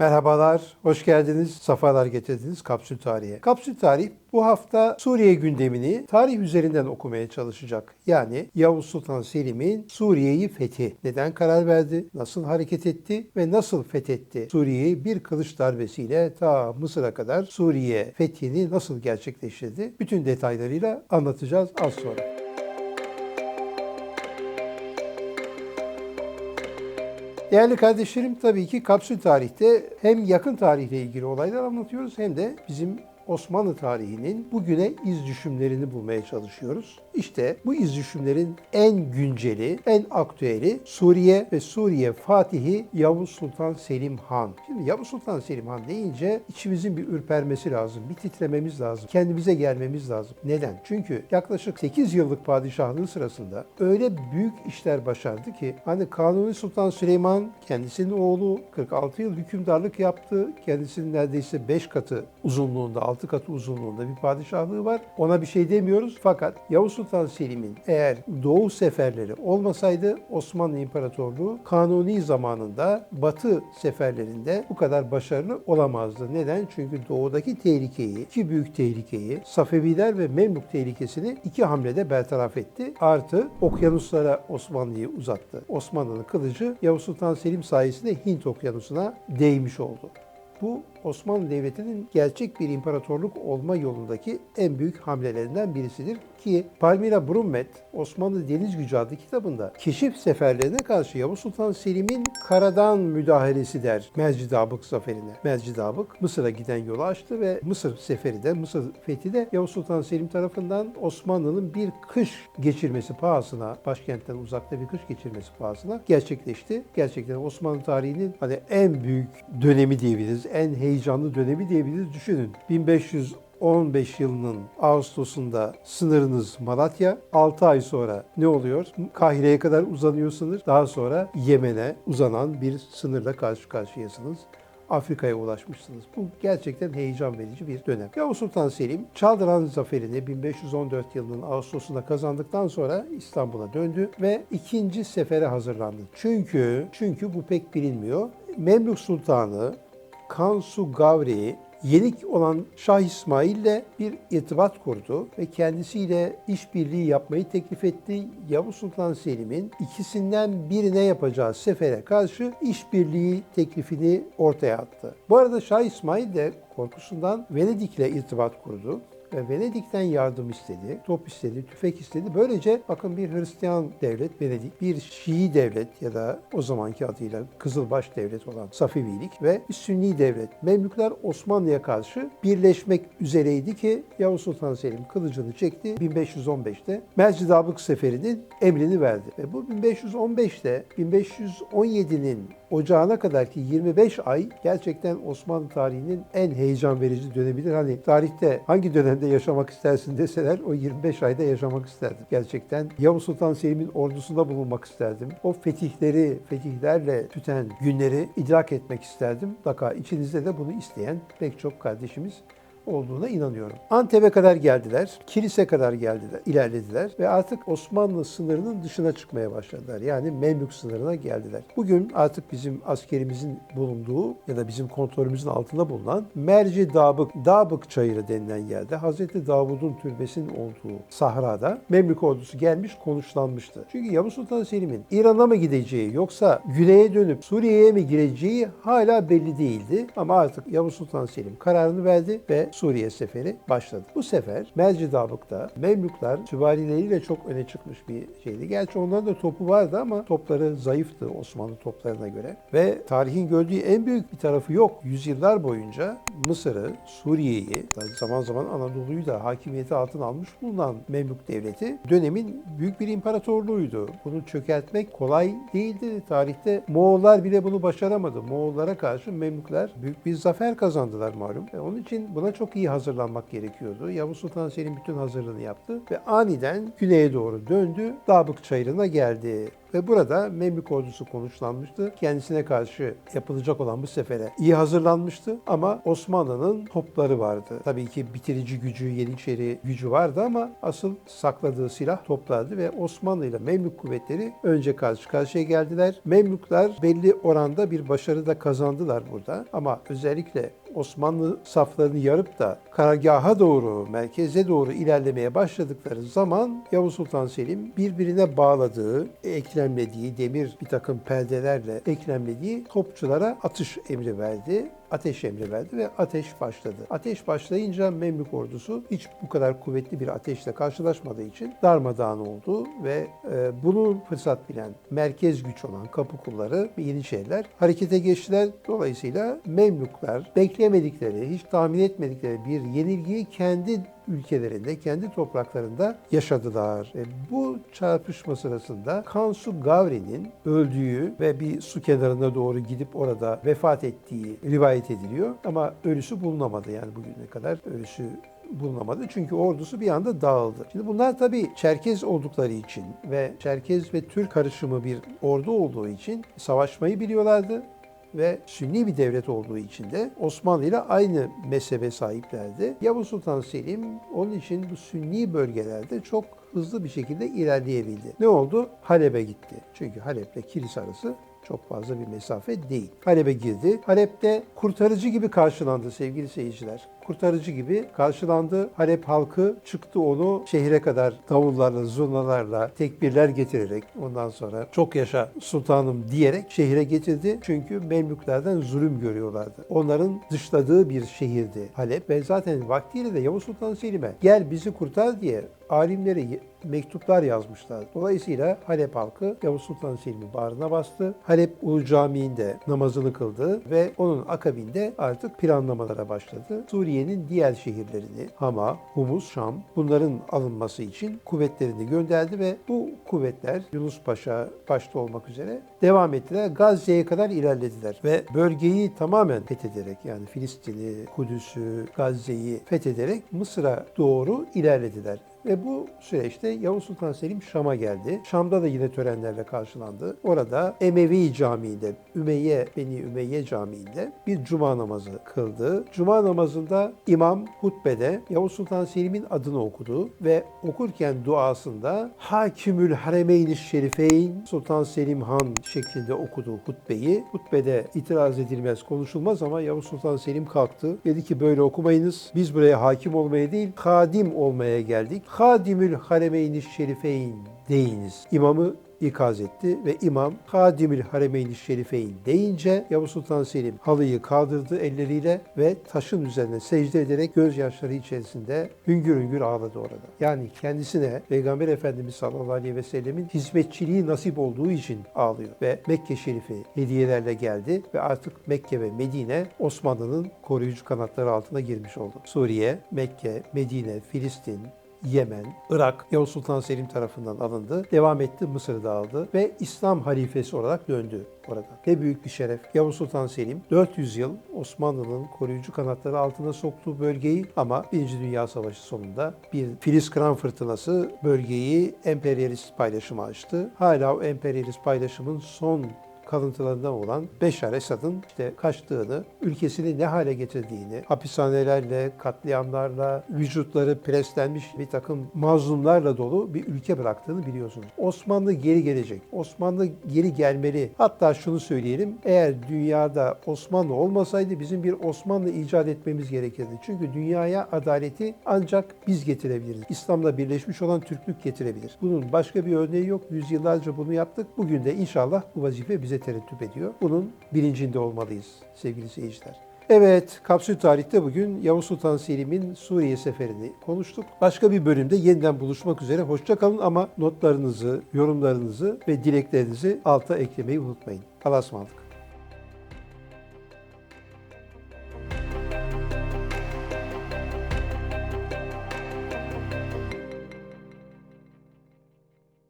Merhabalar, hoş geldiniz, safalar getirdiniz Kapsül Tarihe. Kapsül Tarih bu hafta Suriye gündemini tarih üzerinden okumaya çalışacak. Yani Yavuz Sultan Selim'in Suriye'yi fethi. Neden karar verdi, nasıl hareket etti ve nasıl fethetti? Suriye'yi bir kılıç darbesiyle ta Mısır'a kadar Suriye fethini nasıl gerçekleştirdi? Bütün detaylarıyla anlatacağız az sonra. Değerli kardeşlerim tabii ki kapsül tarihte hem yakın tarihle ilgili olaylar anlatıyoruz hem de bizim Osmanlı tarihinin bugüne iz düşümlerini bulmaya çalışıyoruz. İşte bu iz düşümlerin en günceli, en aktüeli Suriye ve Suriye Fatihi Yavuz Sultan Selim Han. Şimdi Yavuz Sultan Selim Han deyince içimizin bir ürpermesi lazım, bir titrememiz lazım, kendimize gelmemiz lazım. Neden? Çünkü yaklaşık 8 yıllık padişahlığı sırasında öyle büyük işler başardı ki hani Kanuni Sultan Süleyman kendisinin oğlu 46 yıl hükümdarlık yaptı. Kendisinin neredeyse 5 katı uzunluğunda, 6 katı uzunluğunda bir padişahlığı var. Ona bir şey demiyoruz fakat Yavuz Sultan Selim'in eğer doğu seferleri olmasaydı Osmanlı İmparatorluğu Kanuni zamanında batı seferlerinde bu kadar başarılı olamazdı. Neden? Çünkü doğudaki tehlikeyi, iki büyük tehlikeyi, Safeviler ve Memlük tehlikesini iki hamlede bertaraf etti. Artı okyanuslara Osmanlı'yı uzattı. Osmanlı'nın kılıcı Yavuz Sultan Selim sayesinde Hint okyanusuna değmiş oldu. Bu Osmanlı Devleti'nin gerçek bir imparatorluk olma yolundaki en büyük hamlelerinden birisidir ki Palmira Brummet Osmanlı Deniz Gücü adlı kitabında keşif seferlerine karşı Yavuz Sultan Selim'in karadan müdahalesi der Mescid-i Abık zaferine. Mescid-i Abık Mısır'a giden yolu açtı ve Mısır seferi de Mısır fethi de Yavuz Sultan Selim tarafından Osmanlı'nın bir kış geçirmesi pahasına, başkentten uzakta bir kış geçirmesi pahasına gerçekleşti. Gerçekten Osmanlı tarihinin hani en büyük dönemi diyebiliriz, en heyecanlı dönemi diyebiliriz. Düşünün 1500 15 yılının Ağustos'unda sınırınız Malatya. 6 ay sonra ne oluyor? Kahire'ye kadar uzanıyor sınır. Daha sonra Yemen'e uzanan bir sınırla karşı karşıyasınız. Afrika'ya ulaşmışsınız. Bu gerçekten heyecan verici bir dönem. Yavuz Sultan Selim, Çaldıran Zaferi'ni 1514 yılının Ağustos'unda kazandıktan sonra İstanbul'a döndü ve ikinci sefere hazırlandı. Çünkü çünkü bu pek bilinmiyor. Memlük Sultanı Kansu Gavri yenik olan Şah İsmail ile bir irtibat kurdu ve kendisiyle işbirliği yapmayı teklif etti. Yavuz Sultan Selim'in ikisinden birine yapacağı sefere karşı işbirliği teklifini ortaya attı. Bu arada Şah İsmail de korkusundan Venedik'le irtibat kurdu Venedik'ten yardım istedi, top istedi, tüfek istedi. Böylece bakın bir Hristiyan devlet Venedik, bir Şii devlet ya da o zamanki adıyla Kızılbaş devlet olan Safevilik ve bir Sünni devlet Memlükler Osmanlı'ya karşı birleşmek üzereydi ki Yavuz Sultan Selim kılıcını çekti. 1515'te Mescid-i Abık Seferi'nin emrini verdi. Ve bu 1515'te 1517'nin ocağına kadar ki 25 ay gerçekten Osmanlı tarihinin en heyecan verici dönemidir. Hani tarihte hangi dönemde yaşamak istersin deseler o 25 ayda yaşamak isterdim. Gerçekten Yavuz Sultan Selim'in ordusunda bulunmak isterdim. O fetihleri, fetihlerle tüten günleri idrak etmek isterdim. Mutlaka içinizde de bunu isteyen pek çok kardeşimiz olduğuna inanıyorum. Antep'e kadar geldiler, kilise kadar geldiler, ilerlediler ve artık Osmanlı sınırının dışına çıkmaya başladılar. Yani Memlük sınırına geldiler. Bugün artık bizim askerimizin bulunduğu ya da bizim kontrolümüzün altında bulunan Merci Dabık, Dabık Çayırı denilen yerde Hazreti Davud'un türbesinin olduğu sahrada Memlük ordusu gelmiş konuşlanmıştı. Çünkü Yavuz Sultan Selim'in İran'a mı gideceği yoksa güneye dönüp Suriye'ye mi gireceği hala belli değildi. Ama artık Yavuz Sultan Selim kararını verdi ve Suriye seferi başladı. Bu sefer Mescid-i Abık'ta Memlükler süvarileriyle çok öne çıkmış bir şeydi. Gerçi onların da topu vardı ama topları zayıftı Osmanlı toplarına göre. Ve tarihin gördüğü en büyük bir tarafı yok. Yüzyıllar boyunca Mısır'ı, Suriye'yi, zaman zaman Anadolu'yu da hakimiyeti altına almış bulunan Memlük Devleti dönemin büyük bir imparatorluğuydu. Bunu çökertmek kolay değildi. Tarihte Moğollar bile bunu başaramadı. Moğollara karşı Memlükler büyük bir zafer kazandılar malum. Ve onun için buna çok iyi hazırlanmak gerekiyordu. Yavuz Sultan Selim bütün hazırlığını yaptı ve aniden güneye doğru döndü. Dabık Çayırı'na geldi. Ve burada Memlük ordusu konuşlanmıştı. Kendisine karşı yapılacak olan bu sefere iyi hazırlanmıştı ama Osmanlı'nın topları vardı. Tabii ki bitirici gücü, Yeniçeri gücü vardı ama asıl sakladığı silah toplardı ve Osmanlı ile Memlük kuvvetleri önce karşı karşıya geldiler. Memlükler belli oranda bir başarı da kazandılar burada ama özellikle Osmanlı saflarını yarıp da karargaha doğru, merkeze doğru ilerlemeye başladıkları zaman Yavuz Sultan Selim birbirine bağladığı, eklemlediği demir bir takım perdelerle eklemlediği topçulara atış emri verdi ateş emri verdi ve ateş başladı. Ateş başlayınca Memlük ordusu hiç bu kadar kuvvetli bir ateşle karşılaşmadığı için darmadağın oldu ve e, bunu fırsat bilen merkez güç olan kapı kulları ve Yeniçeriler harekete geçtiler. Dolayısıyla Memlükler beklemedikleri, hiç tahmin etmedikleri bir yenilgiyi kendi ülkelerinde, kendi topraklarında yaşadılar. E, bu çarpışma sırasında Kansu Gavri'nin öldüğü ve bir su kenarına doğru gidip orada vefat ettiği rivayet ediliyor. Ama ölüsü bulunamadı yani bugüne kadar ölüsü bulunamadı. Çünkü ordusu bir anda dağıldı. Şimdi bunlar tabii Çerkez oldukları için ve Çerkez ve Türk karışımı bir ordu olduğu için savaşmayı biliyorlardı ve Sünni bir devlet olduğu için de Osmanlı ile aynı mezhebe sahiplerdi. Yavuz Sultan Selim onun için bu Sünni bölgelerde çok hızlı bir şekilde ilerleyebildi. Ne oldu? Halep'e gitti. Çünkü Halep ile Kilis arası çok fazla bir mesafe değil. Halep'e girdi. Halep'te kurtarıcı gibi karşılandı sevgili seyirciler. Kurtarıcı gibi karşılandı. Halep halkı çıktı onu şehre kadar davullarla, zurnalarla, tekbirler getirerek ondan sonra çok yaşa sultanım diyerek şehre getirdi. Çünkü Memlüklerden zulüm görüyorlardı. Onların dışladığı bir şehirdi Halep ve zaten vaktiyle de Yavuz Sultan Selim'e gel bizi kurtar diye alimleri mektuplar yazmışlar. Dolayısıyla Halep halkı Yavuz Sultan Selim'i bağrına bastı. Halep Ulu Camii'nde namazını kıldı ve onun akabinde artık planlamalara başladı. Suriye'nin diğer şehirlerini Hama, Humus, Şam bunların alınması için kuvvetlerini gönderdi ve bu kuvvetler Yunus Paşa başta olmak üzere devam ettiler. Gazze'ye kadar ilerlediler ve bölgeyi tamamen fethederek yani Filistin'i, Kudüs'ü, Gazze'yi fethederek Mısır'a doğru ilerlediler. Ve bu süreçte Yavuz Sultan Selim Şam'a geldi. Şam'da da yine törenlerle karşılandı. Orada Emevi Camii'nde, Ümeyye, Beni Ümeyye Camii'nde bir cuma namazı kıldı. Cuma namazında imam hutbede Yavuz Sultan Selim'in adını okudu ve okurken duasında Hakimül Haremeyn-i Şerifeyn Sultan Selim Han şeklinde okudu hutbeyi. Hutbede itiraz edilmez, konuşulmaz ama Yavuz Sultan Selim kalktı. Dedi ki böyle okumayınız. Biz buraya hakim olmaya değil, kadim olmaya geldik. Hadimül Haremeyn-i Şerifeyn deyiniz. İmamı ikaz etti ve imam Hadimül Haremeyn-i Şerifeyn deyince Yavuz Sultan Selim halıyı kaldırdı elleriyle ve taşın üzerine secde ederek gözyaşları içerisinde hüngür hüngür ağladı orada. Yani kendisine Peygamber Efendimiz sallallahu aleyhi ve sellemin hizmetçiliği nasip olduğu için ağlıyor ve Mekke Şerifi hediyelerle geldi ve artık Mekke ve Medine Osmanlı'nın koruyucu kanatları altına girmiş oldu. Suriye, Mekke, Medine, Filistin, Yemen, Irak Yavuz Sultan Selim tarafından alındı. Devam etti, Mısır'ı da aldı ve İslam halifesi olarak döndü orada. Ne büyük bir şeref. Yavuz Sultan Selim 400 yıl Osmanlı'nın koruyucu kanatları altına soktuğu bölgeyi ama Birinci Dünya Savaşı sonunda bir Filiz Kıran fırtınası bölgeyi emperyalist paylaşıma açtı. Hala o emperyalist paylaşımın son kalıntılarından olan Beşar Esad'ın işte kaçtığını, ülkesini ne hale getirdiğini, hapishanelerle, katliamlarla, vücutları preslenmiş bir takım mazlumlarla dolu bir ülke bıraktığını biliyorsunuz. Osmanlı geri gelecek. Osmanlı geri gelmeli. Hatta şunu söyleyelim, eğer dünyada Osmanlı olmasaydı bizim bir Osmanlı icat etmemiz gerekirdi. Çünkü dünyaya adaleti ancak biz getirebiliriz. İslam'la birleşmiş olan Türklük getirebilir. Bunun başka bir örneği yok. Yüzyıllarca bunu yaptık. Bugün de inşallah bu vazife bize terettüp ediyor. Bunun bilincinde olmalıyız sevgili seyirciler. Evet, Kapsül Tarih'te bugün Yavuz Sultan Selim'in Suriye seferini konuştuk. Başka bir bölümde yeniden buluşmak üzere. Hoşça kalın ama notlarınızı, yorumlarınızı ve dileklerinizi alta eklemeyi unutmayın. Allah'a ısmarladık.